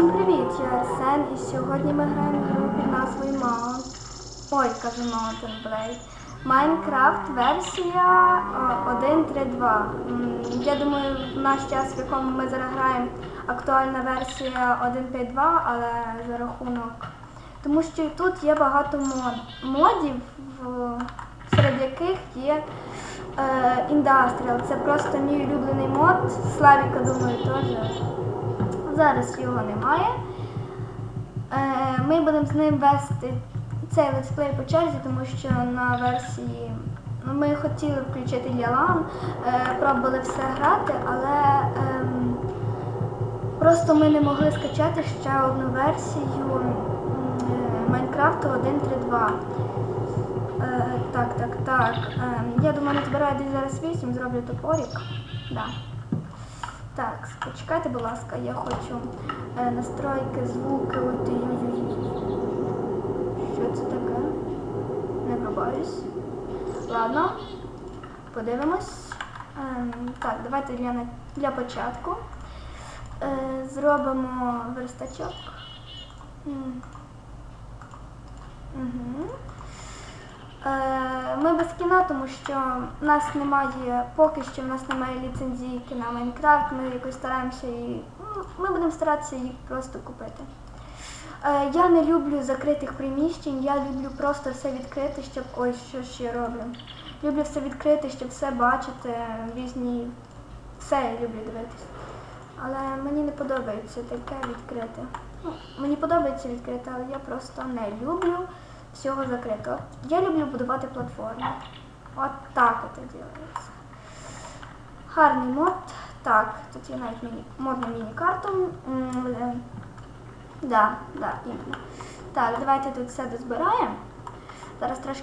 Всім привіт, я Арсен, і сьогодні ми граємо гру під назвою Mount. Ой, кажу Mountain Blade. Майнкрафт версія е, 1.3.2. Я думаю, в наш час, в якому ми зараз граємо, актуальна версія 1.5.2, але за рахунок. Тому що тут є багато мод, модів, серед яких є е, Industrial. Це просто мій улюблений мод. Славіка, думаю, теж. Зараз його немає. Е, Ми будемо з ним вести цей летсплей по черзі, тому що на версії ну, ми хотіли включити Ялан, е, пробували все грати, але ем, просто ми не могли скачати ще одну версію е, Майнкрафту 1.3.2. Е, так, так, так. Ем, я думаю, назбираю десь зараз 8, зроблю топорик. Да. Так, почекайте, будь ласка, я хочу е, настройки, звуки. От, ой-ой-ой. Що це таке? Не врубаюсь. Ладно, подивимось. Ем, так, давайте для, для початку е, зробимо верстачок. Угу. Е, Ми без кіна, тому що в нас немає, поки що в нас немає ліцензії на Майнкрафт, ми якось стараємося її. ну, Ми будемо старатися їх просто купити. Е, Я не люблю закритих приміщень, я люблю просто все відкрити, щоб. Ой, що ж я роблю. Люблю все відкрити, щоб все бачити, різні. Все я люблю дивитися. Але мені не подобається таке відкрите. Ну, мені подобається відкрите, але я просто не люблю всього закритого. Я люблю будувати платформи. От так це робиться. Гарний мод. Так, тут є навіть міні, модна міні-карту. Е, Да, да, іменно. Так, давайте тут все дозбираємо. Зараз трошки